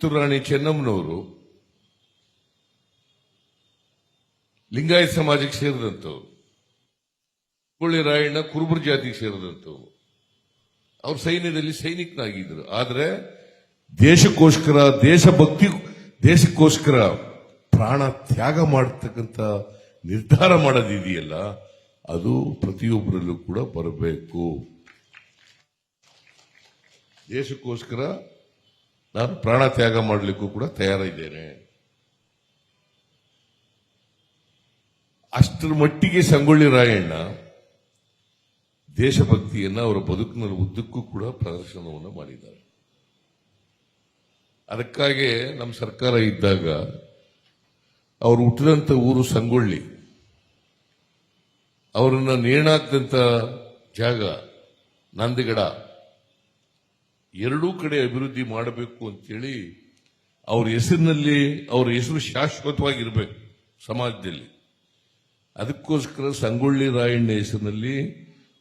ಕಿತ್ತೂರು ರಾಣಿ ಚೆನ್ನಮ್ಮನವರು ಲಿಂಗಾಯತ ಸಮಾಜಕ್ಕೆ ಸೇರಿದಂಥವ್ರು, ಹುಬ್ಬಳ್ಳಿ ರಾಯಣ್ಣ ಕುರುಬರ ಜಾತಿಗೆ ಸೇರಿದಂಥವ್ರು. ಅವ್ರು ಸೈನ್ಯದಲ್ಲಿ ಸೈನಿಕನಾಗಿದ್ರು ಆದರೆ ದೇಶಕ್ಕೋಸ್ಕರ, ದೇಶಭಕ್ತಿ, ದೇಶಕ್ಕೋಸ್ಕರ ಪ್ರಾಣ ತ್ಯಾಗ ಮಾಡತಕ್ಕಂಥ ನಿರ್ಧಾರ ಮಾಡೋದಿದೆಯಲ್ಲ, ಅದು ಪ್ರತಿಯೊಬ್ಬರಲ್ಲೂ ಕೂಡ ಬರಬೇಕು. ದೇಶಕ್ಕೋಸ್ಕರ ನಾನು ಪ್ರಾಣ ತ್ಯಾಗ ಮಾಡಲಿಕ್ಕೂ ಕೂಡ ತಯಾರಿದ್ದೇನೆ. ಅಷ್ಟರ ಮಟ್ಟಿಗೆ ಸಂಗೊಳ್ಳಿ ರಾಯಣ್ಣ ದೇಶಭಕ್ತಿಯನ್ನು ಅವರ ಬದುಕಿನ ಉದ್ದಕ್ಕೂ ಕೂಡ ಪ್ರದರ್ಶನವನ್ನು ಮಾಡಿದ್ದಾರೆ. ಅದಕ್ಕಾಗಿ ನಮ್ಮ ಸರ್ಕಾರ ಇದ್ದಾಗ ಅವರು ಹುಟ್ಟಿದಂಥ ಊರು ಸಂಗೊಳ್ಳಿ. ಅವರನ್ನು ನೇಣಾಕ್ದಂತ ಜಾಗ ನಂದಗಡ ಎರಡೂ ಕಡೆ ಅಭಿವೃದ್ಧಿ ಮಾಡಬೇಕು ಅಂತೇಳಿ ಅವ್ರ ಹೆಸರಿನಲ್ಲಿ ಅವ್ರ ಹೆಸರು ಶಾಶ್ವತವಾಗಿರಬೇಕು ಸಮಾಜದಲ್ಲಿ. ಅದಕ್ಕೋಸ್ಕರ ಸಂಗೊಳ್ಳಿ ರಾಯಣ್ಣ ಹೆಸರಿನಲ್ಲಿ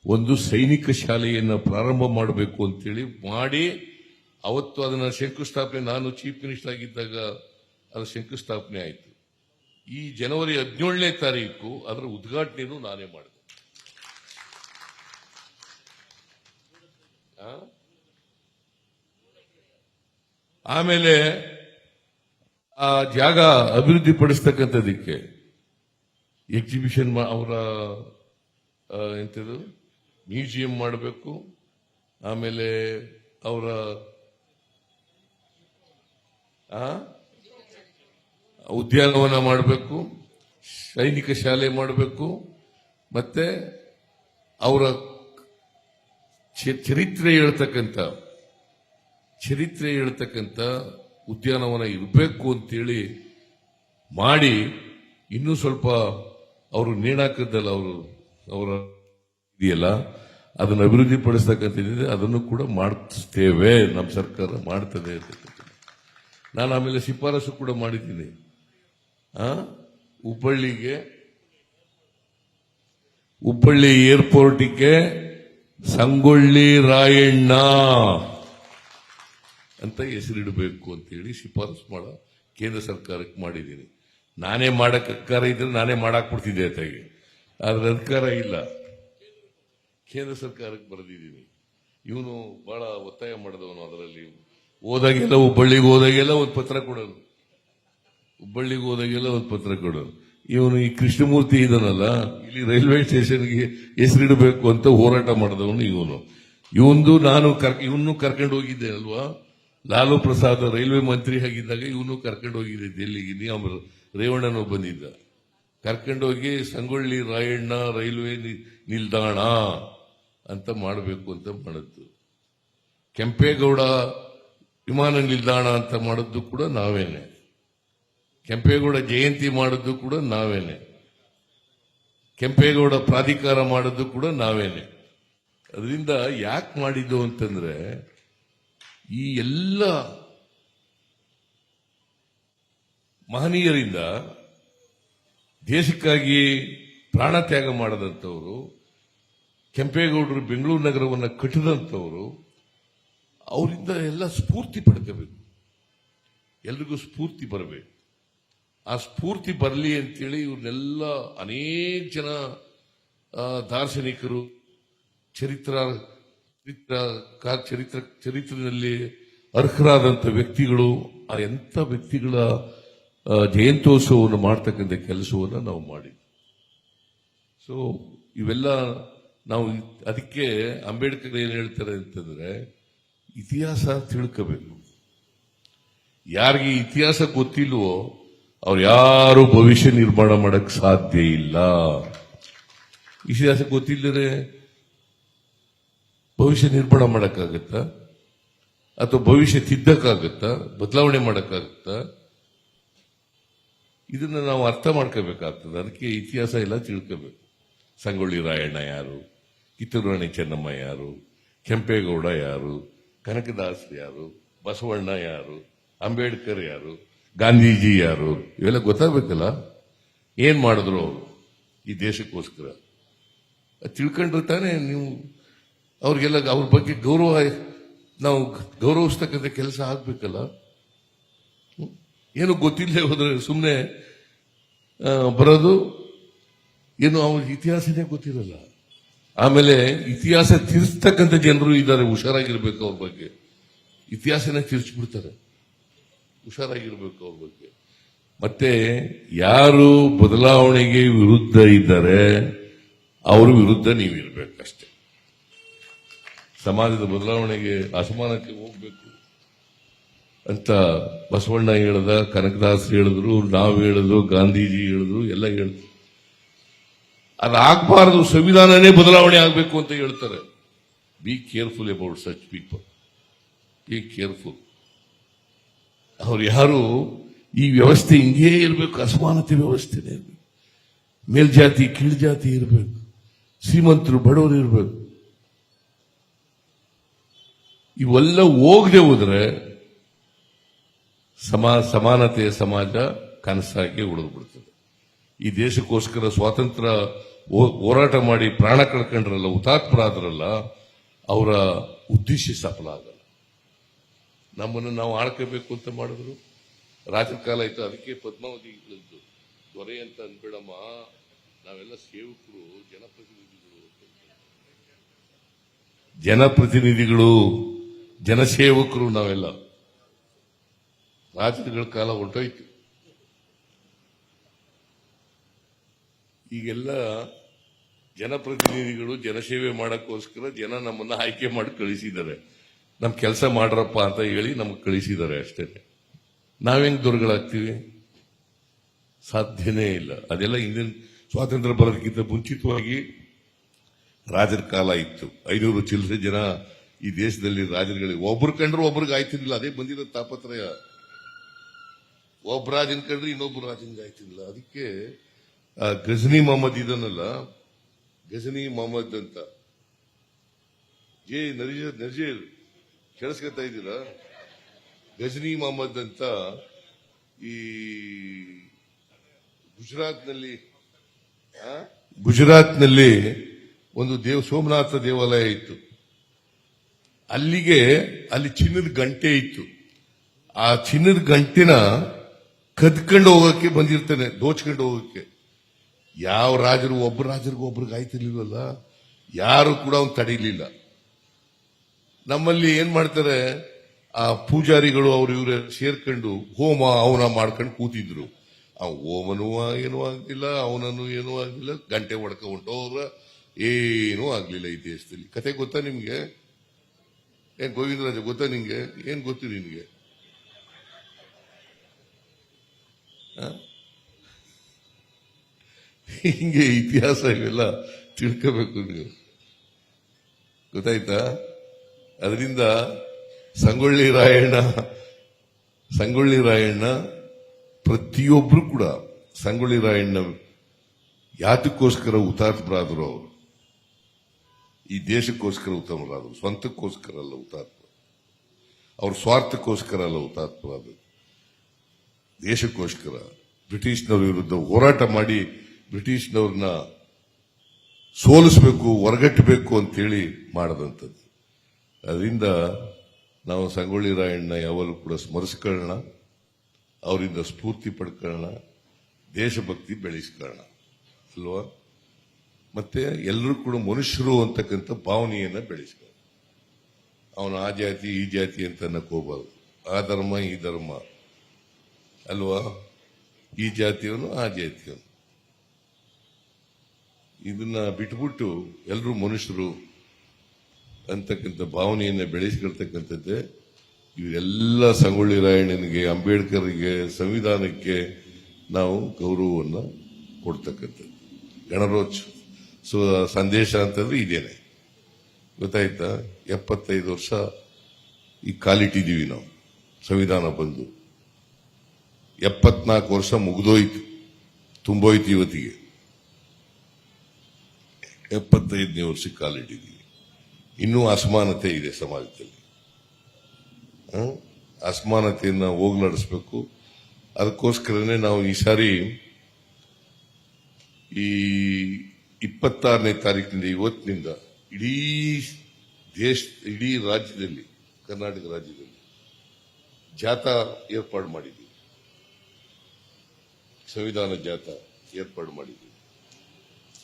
ಒಂದು ಸೈನಿಕ ಶಾಲೆಯನ್ನು ಪ್ರಾರಂಭ ಮಾಡಬೇಕು ಅಂತೇಳಿ ಮಾಡಿ ಅವತ್ತು ಅದನ್ನ ಶಂಕುಸ್ಥಾಪನೆ, ನಾನು ಚೀಫ್ ಮಿನಿಸ್ಟರ್ ಆಗಿದ್ದಾಗ ಅದರ ಶಂಕುಸ್ಥಾಪನೆ ಆಯಿತು. ಈ ಜನವರಿ ಹದಿನೇಳನೇ ತಾರೀಕು ಅದರ ಉದ್ಘಾಟನೆಯನ್ನು ನಾನೇ ಮಾಡಿದೆ ಆ? ಆಮೇಲೆ ಆ ಜಾಗ ಅಭಿವೃದ್ಧಿ ಪಡಿಸ್ತಕ್ಕಂಥದಕ್ಕೆ ಎಕ್ಸಿಬಿಷನ್ ಅವರ ಎಂಥದ್ದು ಮ್ಯೂಸಿಯಂ ಮಾಡಬೇಕು. ಆಮೇಲೆ ಅವರ ಉದ್ಯಾನವನ ಮಾಡಬೇಕು. ಸೈನಿಕ ಶಾಲೆ ಮಾಡಬೇಕು. ಮತ್ತೆ ಅವರ ಚರಿತ್ರೆ ಹೇಳ್ತಕ್ಕಂಥ ಚರಿತ್ರೆ ಹೇಳ್ತಕ್ಕಂಥ ಉದ್ಯಾನವನ ಇರಬೇಕು ಅಂತೇಳಿ ಮಾಡಿ ಇನ್ನೂ ಸ್ವಲ್ಪ ಅವರು ನೇಣಾಕದ್ದಲ್ಲ ಅವರು, ಅವರ ಇದೆಯಲ್ಲ, ಅದನ್ನು ಅಭಿವೃದ್ಧಿ ಪಡಿಸ್ತಕ್ಕಂಥದ್ದಿದೆ ಅದನ್ನು ಕೂಡ ಮಾಡಿಸ್ತೇವೆ ನಮ್ಮ ಸರ್ಕಾರ ಮಾಡ್ತದೆ ನಾನು ಆಮೇಲೆ ಶಿಫಾರಸು ಕೂಡ ಮಾಡಿದ್ದೀನಿ? ಹುಬ್ಬಳ್ಳಿಗೆ, ಹುಬ್ಬಳ್ಳಿ ಏರ್ಪೋರ್ಟಿಗೆ ಸಂಗೊಳ್ಳಿ ರಾಯಣ್ಣ. ಅಂತ ಹೆಸರಿಡಬೇಕು ಅಂತೇಳಿ ಶಿಫಾರಸು ಮಾಡ ಕೇಂದ್ರ ಸರ್ಕಾರಕ್ಕೆ ಮಾಡಿದ್ದೀನಿ. ನಾನೇ ಮಾಡಕ್ಕೆ ಅಧಿಕಾರ ಇದ್ರೆ ನಾನೇ ಮಾಡಾಕ್ ಬಿಡ್ತಿದ್ದೆ ಆದರೆ ಆದ್ರೆ ಅಧಿಕಾರ ಇಲ್ಲ. ಕೇಂದ್ರ ಸರ್ಕಾರಕ್ಕೆ ಬರೆದಿದ್ದೀನಿ. ಇವನು ಬಹಳ ಒತ್ತಾಯ ಮಾಡಿದವನು ಅದರಲ್ಲಿ. ಹೋದಾಗೆಲ್ಲ ಹುಬ್ಬಳ್ಳಿಗೆ ಹೋದಾಗೆಲ್ಲ ಒಂದು ಪತ್ರ ಕೊಡೋನು. ಹುಬ್ಬಳ್ಳಿಗೆ ಹೋದಾಗೆಲ್ಲ ಒಂದು ಪತ್ರ ಕೊಡೋನು. ಇವನು ಈ ಕೃಷ್ಣಮೂರ್ತಿ ಇದನಲ್ಲ, ಇಲ್ಲಿ ರೈಲ್ವೆ ಸ್ಟೇಷನ್ಗೆ ಹೆಸರಿಡಬೇಕು ಅಂತ ಹೋರಾಟ ಮಾಡಿದವನು ಇವನು. ಇವನು ನಾನು ಕರ್ ಇವನು ಕರ್ಕೊಂಡು ಹೋಗಿದ್ದೆ ಅಲ್ವಾ? ಲಾಲು ಪ್ರಸಾದ್ ರೈಲ್ವೆ ಮಂತ್ರಿ ಆಗಿದ್ದಾಗ ಇವನು ಕರ್ಕೊಂಡು ಹೋಗಿದ್ದೆ ಡೆಲ್ಲಿಗೆ ನೀವು ರೇವಣ್ಣನೂ ಬಂದಿದ್ದ. ಕರ್ಕೊಂಡೋಗಿ ಸಂಗೊಳ್ಳಿ, ರಾಯಣ್ಣ, ರೈಲ್ವೆ ನಿಲ್ದಾಣ ಅಂತ ಮಾಡಬೇಕು ಅಂತ ಮಾಡದ್ದು ಕೆಂಪೇಗೌಡ ವಿಮಾನ ನಿಲ್ದಾಣ ಅಂತ ಮಾಡಿದ್ದು ಕೂಡ ನಾವೇನೆ. ಕೆಂಪೇಗೌಡ ಜಯಂತಿ ಮಾಡಿದ್ದು ಕೂಡ ನಾವೇನೆ. ಕೆಂಪೇಗೌಡ ಪ್ರಾಧಿಕಾರ ಮಾಡಿದ್ದು ಕೂಡ ನಾವೇನೆ. ಅದರಿಂದ ಯಾಕೆ ಮಾಡಿದ್ದು ಅಂತಂದ್ರೆ ಈ ಎಲ್ಲ ಮಹನೀಯರಿಂದ ದೇಶಕ್ಕಾಗಿ ಪ್ರಾಣ ತ್ಯಾಗ ಮಾಡದಂಥವರು, ಕೆಂಪೇಗೌಡರು ಬೆಂಗಳೂರು ನಗರವನ್ನು ಕಟ್ಟಿದಂಥವರು, ಅವರಿಂದ ಎಲ್ಲ ಸ್ಫೂರ್ತಿ ಪಡ್ಕೋಬೇಕು. ಎಲ್ರಿಗೂ ಸ್ಫೂರ್ತಿ ಬರಬೇಕು. ಆ ಸ್ಫೂರ್ತಿ ಬರಲಿ ಅಂತೇಳಿ ಇವ್ರನ್ನೆಲ್ಲ ಅನೇಕ ಜನ ದಾರ್ಶನಿಕರು ಚರಿತ್ರ ಚರಿತ್ರ ಚರಿತ್ರ, ಚರಿತ್ರೆಯಲ್ಲಿ ಅರ್ಹರಾದಂಥ ವ್ಯಕ್ತಿಗಳು, ಆ ಎಂಥ ವ್ಯಕ್ತಿಗಳ ಜಯಂತೋತ್ಸವವನ್ನು ಮಾಡ್ತಕ್ಕಂಥ ಕೆಲಸವನ್ನು ನಾವು ಮಾಡಿದ್ವಿ. ಸೊ ಇವೆಲ್ಲ ನಾವು ಅದಕ್ಕೆ ಅಂಬೇಡ್ಕರ್ ಏನು ಹೇಳ್ತಾರೆ ಅಂತಂದ್ರೆ, ಇತಿಹಾಸ ತಿಳ್ಕೋಬೇಕು. ಯಾರಿಗೆ ಇತಿಹಾಸ ಗೊತ್ತಿಲ್ವೋ, ಅವ್ರು ಯಾರು ಭವಿಷ್ಯ ನಿರ್ಮಾಣ ಮಾಡಕ್ ಸಾಧ್ಯ ಇಲ್ಲ. ಇತಿಹಾಸ ಗೊತ್ತಿಲ್ಲದೆ ಭವಿಷ್ಯ ನಿರ್ಮಾಣ ಮಾಡಕ್ಕಾಗತ್ತಾ? ಅಥವಾ ಭವಿಷ್ಯ ತಿದ್ದಕ್ಕಾಗತ್ತಾ? ಬದಲಾವಣೆ ಮಾಡಕ್ಕಾಗತ್ತಾ? ಇದನ್ನ ನಾವು ಅರ್ಥ ಮಾಡ್ಕೋಬೇಕಾಗ್ತದೆ. ಅದಕ್ಕೆ ಇತಿಹಾಸ ಎಲ್ಲ ತಿಳ್ಕೋಬೇಕು. ಸಂಗೊಳ್ಳಿ ರಾಯಣ್ಣ ಯಾರು? ಕಿತ್ತೂರು ಚೆನ್ನಮ್ಮ ಯಾರು? ಕೆಂಪೇಗೌಡ ಯಾರು? ಕನಕದಾಸ್ ಯಾರು? ಬಸವಣ್ಣ ಯಾರು? ಅಂಬೇಡ್ಕರ್ ಯಾರು? ಗಾಂಧೀಜಿ ಯಾರು? ಇವೆಲ್ಲ ಗೊತ್ತಾಗಬೇಕಲ್ಲ? ಏನು ಮಾಡಿದ್ರು ಅವರು ಈ ದೇಶಕ್ಕೋಸ್ಕರ? ತಿಳ್ಕೊಂಡ್ರೆ ತಾನೇ ನೀವು ಅವ್ರಿಗೆಲ್ಲ ಅವ್ರ ಬಗ್ಗೆ ಗೌರವ ನಾವು ಗೌರವಿಸ್ತಕ್ಕಂಥ ಕೆಲಸ ಆಗ್ಬೇಕಲ್ಲ? ಏನು ಗೊತ್ತಿಲ್ಲದೆ ಹೋದ್ರೆ ಸುಮ್ಮನೆ ಬರೋದು? ಏನು ಅವ್ರ ಇತಿಹಾಸನೇ ಗೊತ್ತಿರಲ್ಲ. ಆಮೇಲೆ ಇತಿಹಾಸ ತಿರ್ಸ್ತಕ್ಕಂಥ ಜನರು ಇದ್ದಾರೆ, ಹುಷಾರಾಗಿರ್ಬೇಕು ಅವ್ರ ಬಗ್ಗೆ. ಇತಿಹಾಸನ ತಿರ್ಸ್ಬಿಡ್ತಾರೆ ಹುಷಾರಾಗಿರ್ಬೇಕು ಅವ್ರ ಬಗ್ಗೆ. ಮತ್ತೆ ಯಾರು ಬದಲಾವಣೆಗೆ ವಿರುದ್ಧ ಇದ್ದಾರೆ, ಅವ್ರ ವಿರುದ್ಧ ನೀವಿರ್ಬೇಕಷ್ಟೇ. ಸಮಾಜದ ಬದಲಾವಣೆಗೆ ಅಸಮಾನಕ್ಕೆ ಹೋಗ್ಬೇಕು ಅಂತ ಬಸವಣ್ಣ ಹೇಳ್ದ, ಕನಕದಾಸ್ ಹೇಳಿದ್ರು, ನಾವು ಹೇಳಿದ್ರು, ಗಾಂಧೀಜಿ ಹೇಳಿದ್ರು, ಎಲ್ಲ ಹೇಳಿದ್ರು. ಅದಾಗಬಾರದು, ಸಂವಿಧಾನನೇ ಬದಲಾವಣೆ ಆಗಬೇಕು ಅಂತ ಹೇಳ್ತಾರೆ. Be careful about such people be careful ಅವ್ರು ಯಾರು, ಈ ವ್ಯವಸ್ಥೆ ಹಿಂಗೇ ಇರಬೇಕು, ಅಸಮಾನತೆ ವ್ಯವಸ್ಥೆನೇ ಇರಬೇಕು. ಮೇಲ್ಜಾತಿ, ಕೀಳ್ಜಾತಿ ಇರಬೇಕು. ಶ್ರೀಮಂತರು, ಬಡವರು ಇರಬೇಕು. ಇವೆಲ್ಲ ಹೋಗದೆ ಹೋದ್ರೆ ಸಮಾ, ಸಮಾನತೆಯ ಸಮಾಜ ಕನಸಾಗಿ ಉಳಿದು ಬಿಡ್ತದೆ ಈ ದೇಶಕ್ಕೋಸ್ಕರ ಸ್ವಾತಂತ್ರ್ಯ ಹೋರಾಟ ಮಾಡಿ ಪ್ರಾಣ ಕಳ್ಕೊಂಡ್ರಲ್ಲ, ಹುತಾತ್ಮರಾದ್ರಲ್ಲ, ಅವರ ಉದ್ದೇಶ ಸಫಲ ಆಗಲ್ಲ. ನಮ್ಮನ್ನು ನಾವು ಆಳ್ಕೋಬೇಕು ಅಂತ ಮಾಡಿದ್ರು. ರಾತ್ರಿ ಕಾಲ ಆಯ್ತು, ಅದಕ್ಕೆ ಪದ್ಮಾವತಿ ದೊರೆ ಅಂತ ಅನ್ಬೇಡಮ್ಮ, ನಾವೆಲ್ಲ ಸೇವಕರು, ಜನಪ್ರತಿನಿಧಿಗಳು. ಜನಪ್ರತಿನಿಧಿಗಳು ಜನಸೇವಕರು ನಾವೆಲ್ಲ. ರಾಜರುಗಳ ಕಾಲ ಹೊರಟೋಯ್ತು. ಈಗೆಲ್ಲ ಜನಪ್ರತಿನಿಧಿಗಳು ಜನಸೇವೆ ಮಾಡೋಕ್ಕೋಸ್ಕರ ಜನ ನಮ್ಮನ್ನ ಆಯ್ಕೆ ಮಾಡಿ ಕಳಿಸಿದ್ದಾರೆ. ನಮ್ ಕೆಲಸ ಮಾಡ್ರಪ್ಪ ಅಂತ ಹೇಳಿ ನಮ್ಗೆ ಕಳಿಸಿದ್ದಾರೆ ಅಷ್ಟೇ. ನಾವೇನ್ ದೊರಗಳಾಗ್ತೀವಿ? ಸಾಧ್ಯನೇ ಇಲ್ಲ. ಅದೆಲ್ಲ ಇಂದಿನ ಸ್ವಾತಂತ್ರ್ಯ ಬರೋದಕ್ಕಿಂತ ಮುಂಚಿತವಾಗಿ ರಾಜರ ಕಾಲ ಇತ್ತು. ಐನೂರು ಚಿಲ್ಲರೆ ಜನ ಈ ದೇಶದಲ್ಲಿ ರಾಜರುಗಳಿಗೆ ಒಬ್ರು ಕಂಡ್ರು ಒಬ್ರಿಗೆ ಆಯ್ತಿರ್ಲಿಲ್ಲ. ಅದೇ ಬಂದಿರೋ ತಾಪತ್ರಯ. ಒಬ್ಬ ರಾಜನ್ ಕಂಡ್ರೆ ಇನ್ನೊಬ್ರು ರಾಜನ್ಗೆ ಆಯ್ತಿರ್ಲಿಲ್ಲ. ಅದಕ್ಕೆ ಗಜನಿ ಮೊಹಮ್ಮದ್ ಇದನ್ನಲ್ಲ, ಗಜನಿ ಮೊಹಮ್ಮದ್ ಅಂತ. ಜೇ ನರಿಜ ನಜೀರ್ ಕೇಳಿಸ್ಕೊತಾ ಇದ್ದೀರಾ? ಗಜನಿ ಮೊಹಮ್ಮದ್ ಅಂತ ಈ ಗುಜರಾತ್ನಲ್ಲಿ? ಗುಜರಾತ್ನಲ್ಲಿ ಒಂದು ದೇವ, ಸೋಮನಾಥ ದೇವಾಲಯ ಇತ್ತು. ಅಲ್ಲಿಗೆ ಅಲ್ಲಿ ಚಿನ್ನದ ಗಂಟೆ ಇತ್ತು. ಆ ಚಿನ್ನದ ಗಂಟೆನ ಕದ್ಕೊಂಡು ಹೋಗಕ್ಕೆ ಬಂದಿರ್ತಾನೆ, ದೋಚ್ಕೊಂಡು ಹೋಗಕ್ಕೆ ಯಾವ ರಾಜರು ಒಬ್ಬ ರಾಜರಿಗೂ ಒಬ್ಬರಿಗೆ ಆಯ್ತಿರ್ಲಿಲ್ವಲ್ಲ? ಯಾರು ಕೂಡ ಅವ್ನು ತಡೀಲಿಲ್ಲ. ನಮ್ಮಲ್ಲಿ ಏನ್ ಮಾಡ್ತಾರೆ, ಆ ಪೂಜಾರಿಗಳು ಅವ್ರು ಇವ್ರ ಸೇರ್ಕೊಂಡು ಹೋಮ ಅವನ ಮಾಡ್ಕೊಂಡು ಕೂತಿದ್ರು. ಆ ಹೋಮನೂ ಏನೂ ಆಗ್ಲಿಲ್ಲ, ಅವನನ್ನು ಏನೂ ಆಗ್ಲಿಲ್ಲ, ಗಂಟೆ ಒಡ್ಕೊಂಡು ಹೊಂಟೋದ್ರ ಏನೂ ಆಗ್ಲಿಲ್ಲ ಈ ದೇಶದಲ್ಲಿ. ಕತೆ ಗೊತ್ತಾ ನಿಮ್ಗೆ? ಏನ್ ಗೋವಿಂದರಾಜ ಗೊತ್ತಾ ನಿಂಗೆ? ಏನ್ ಗೊತ್ತು ನಿನ್ಗೆ? ಹಿಂಗೆ ಇತಿಹಾಸ ಇವೆಲ್ಲ ತಿಳ್ಕೋಬೇಕು ನೀವು. ಗೊತ್ತಾಯ್ತಾ? ಅದರಿಂದ ಸಂಗೊಳ್ಳಿ ರಾಯಣ್ಣ ಸಂಗೊಳ್ಳಿ ರಾಯಣ್ಣ ಪ್ರತಿಯೊಬ್ರು ಕೂಡ ಸಂಗೊಳ್ಳಿ ರಾಯಣ್ಣ ಯಾತಕ್ಕೋಸ್ಕರ ಹುತಾತ್ಮರಾದರು ಅವರು. ಈ ದೇಶಕ್ಕೋಸ್ಕರ ಉತ್ತಮರಾದರು ಸ್ವಂತಕ್ಕೋಸ್ಕರ ಅಲ್ಲ ಹುತಾತ್ಮ. ಅವ್ರ ಸ್ವಾರ್ಥಕ್ಕೋಸ್ಕರ ಅಲ್ಲ ಹುತಾತ್ಮರಾದರು ದೇಶಕ್ಕೋಸ್ಕರ ಬ್ರಿಟಿಷ್ನವ್ರ ವಿರುದ್ಧ ಹೋರಾಟ ಮಾಡಿ ಬ್ರಿಟಿಷ್ನವ್ರನ್ನ ಸೋಲಿಸಬೇಕು ಹೊರಗಟ್ಟಬೇಕು ಅಂತೇಳಿ ಮಾಡದಂಥದ್ದು. ಅದರಿಂದ ನಾವು ಸಂಗೊಳ್ಳಿ ರಾಯಣ್ಣ ಯಾವಾಗಲೂ ಕೂಡ ಸ್ಮರಿಸ್ಕೊಳ್ಳೋಣ, ಅವರಿಂದ ಸ್ಫೂರ್ತಿ ಪಡ್ಕೊಳ್ಳೋಣ, ದೇಶಭಕ್ತಿ ಬೆಳೆಸ್ಕೊಳ್ಳೋಣ. ಅಲ್ವಾ? ಮತ್ತೆ ಎಲ್ಲರೂ ಕೂಡ ಮನುಷ್ಯರು ಅಂತಕ್ಕಂಥ ಭಾವನೆಯನ್ನ ಬೆಳೆಸಬಾರ್ದು ಅವನು ಆ ಜಾತಿ, ಈ ಜಾತಿ ಅಂತ ಅನ್ನಕೋಬಾರ್ದು ಆ ಧರ್ಮ, ಈ ಧರ್ಮ. ಅಲ್ವಾ? ಈ ಜಾತಿಯವನು, ಆ ಜಾತಿಯವನು. ಇದನ್ನ ಬಿಟ್ಬಿಟ್ಟು ಎಲ್ಲರೂ ಮನುಷ್ಯರು ಅಂತಕ್ಕಂಥ ಭಾವನೆಯನ್ನ ಬೆಳೆಸ್ಕೊಳ್ತಕ್ಕಂಥದ್ದೇ ಇವರೆಲ್ಲ ಸಂಗೊಳ್ಳಿ ರಾಯಣ್ಣನಿಗೆ ಅಂಬೇಡ್ಕರ್ಗೆ ಸಂವಿಧಾನಕ್ಕೆ ನಾವು ಗೌರವವನ್ನು ಕೊಡ್ತಕ್ಕಂಥದ್ದು. ಗಣರೋತ್ಸವ ಸೊ ಸಂದೇಶ ಅಂತಂದ್ರೆ ಇದೇನೆ. ಗೊತ್ತಾಯ್ತಾ? ಎಪ್ಪತ್ತೈದು ವರ್ಷ ಈ ಕಾಲಿಟ್ಟಿದ್ದೀವಿ ನಾವು. ಸಂವಿಧಾನ ಬಂದು. ಎಪ್ಪತ್ನಾಲ್ಕು ವರ್ಷ ಮುಗಿದೋಯ್ತು. ತುಂಬೋಯ್ತು ಇವತ್ತಿಗೆ. ಎಪ್ಪತ್ತೈದನೇ ವರ್ಷಕ್ಕೆ ಕಾಲಿಟ್ಟಿದ್ದೀವಿ. ಇನ್ನೂ ಅಸಮಾನತೆ ಇದೆ ಸಮಾಜದಲ್ಲಿ? ಅಸಮಾನತೆಯನ್ನ ಹೋಗ್ಲಾಡಿಸ್ಬೇಕು ಅದಕ್ಕೋಸ್ಕರನೇ ನಾವು ಈ ಸಾರಿ ಈ ಇಪ್ಪತ್ತಾರನೇ ತಾರೀಕಿನಿಂದ ಇವತ್ತಿನಿಂದ ಇಡೀ ದೇಶ, ಇಡೀ ರಾಜ್ಯದಲ್ಲಿ, ಕರ್ನಾಟಕ ರಾಜ್ಯದಲ್ಲಿ ಜಾಥಾ ಏರ್ಪಾಡು ಮಾಡಿದ್ದೀವಿ. ಸಂವಿಧಾನ ಜಾಥಾ ಏರ್ಪಾಡು ಮಾಡಿದ್ದೀವಿ.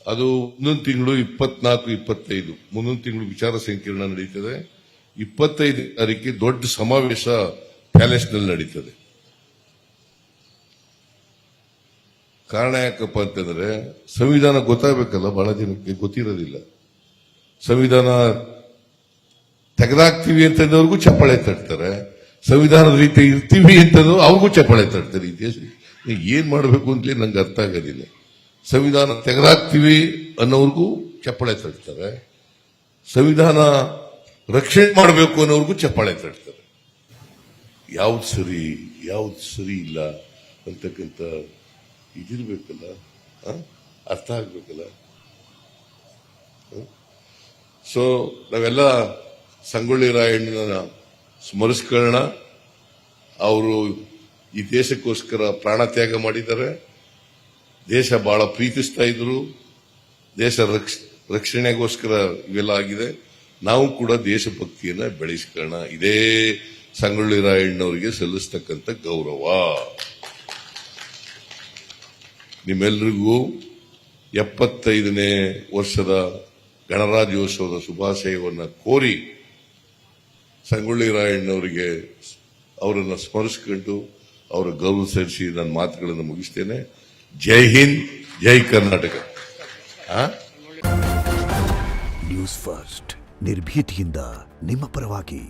ಅದು ಮುಂದೊಂದು ತಿಂಗಳು ಇಪ್ಪತ್ನಾಲ್ಕು, ಇಪ್ಪತ್ತೈದು. ಮುಂದೊಂದು ತಿಂಗಳು ವಿಚಾರ ಸಂಕಿರಣ ನಡೀತದೆ. ಇಪ್ಪತ್ತೈದು ತಾರೀಕಿಗೆ ದೊಡ್ಡ ಸಮಾವೇಶ ಪ್ಯಾಲೇಸ್ನಲ್ಲಿ ನಡೀತದೆ. ಕಾರಣ ಯಾಕಪ್ಪ ಅಂತಂದ್ರೆ ಸಂವಿಧಾನ ಗೊತ್ತಾಗಬೇಕಲ್ಲ, ಬಹಳ ಜನಕ್ಕೆ ಗೊತ್ತಿರೋದಿಲ್ಲ. ಸಂವಿಧಾನ ತೆಗೆದಾಕ್ತೀವಿ ಅಂತಂದವ್ರಿಗೂ ಚಪ್ಪಾಳೆ ತಟ್ತಾರೆ. ಸಂವಿಧಾನದ ರೀತಿ ಇರ್ತೀವಿ ಅಂತಂದ್ರು ಅವ್ರಿಗೂ ಚಪ್ಪಾಳೆ ತಟ್ತಾರೆ ಈ ದೇಶ. ಏನ್ ಮಾಡಬೇಕು ಅಂತಲೇ ನಂಗೆ ಅರ್ಥ ಆಗೋದಿಲ್ಲ. ಸಂವಿಧಾನ ತೆಗೆದಾಕ್ತೀವಿ ಅನ್ನೋರ್ಗೂ ಚಪ್ಪಾಳೆ ತಟ್ತಾರೆ. ಸಂವಿಧಾನ ರಕ್ಷಣೆ ಮಾಡಬೇಕು ಅನ್ನೋರ್ಗೂ ಚಪ್ಪಾಳೆ ತಟ್ತಾರೆ. ಯಾವ್ದು ಸರಿ ಯಾವ್ದು ಸರಿ ಇಲ್ಲ ಅಂತಕ್ಕಂಥ ಇದಿರ್ಬೇಕಲ್ಲ? ಅರ್ಥ ಆಗ್ಬೇಕಲ್ಲ? ಸೊ ನಾವೆಲ್ಲ ಸಂಗೊಳ್ಳಿ ರಾಯಣ್ಣನ ಸ್ಮರಿಸ್ಕೊಳ್ಳೋಣ. ಅವರು ಈ ದೇಶಕ್ಕೋಸ್ಕರ ಪ್ರಾಣ ತ್ಯಾಗ ಮಾಡಿದ್ದಾರೆ. ದೇಶ ಬಹಳ ಪ್ರೀತಿಸ್ತಾ ಇದ್ರು. ದೇಶ ರಕ್ಷ, ರಕ್ಷಣೆಗೋಸ್ಕರ ಇವೆಲ್ಲ ಆಗಿದೆ. ನಾವು ಕೂಡ ದೇಶಭಕ್ತಿಯನ್ನ ಬೆಳೆಸಿಕೊಳ್ಳೋಣ. ಇದೇ ಸಂಗೊಳ್ಳಿ ರಾಯಣ್ಣವರಿಗೆ ಸಲ್ಲಿಸ್ತಕ್ಕಂಥ ಗೌರವ. ನಿಮ್ಮೆಲ್ಲರಿಗೂ ಎಪ್ಪತ್ತೈದನೇ ವರ್ಷದ ಗಣರಾಜ್ಯೋತ್ಸವದ ಶುಭಾಶಯವನ್ನು ಕೋರಿ ಸಂಗೊಳ್ಳಿ ರಾಯಣ್ಣವರಿಗೆ ಅವರನ್ನು ಸ್ಮರಿಸಿಕೊಂಡು ಅವರ ಗೌರವ ಸಲ್ಲಿಸಿ ನನ್ನ ಮಾತುಗಳನ್ನು ಮುಗಿಸ್ತೇನೆ. ಜೈ ಹಿಂದ್, ಜೈ ಕರ್ನಾಟಕ? ನ್ಯೂಸ್ ಫಸ್ಟ್ ನಿರ್ಭೀತಿಯಿಂದ ನಿಮ್ಮ ಪರವಾಗಿ.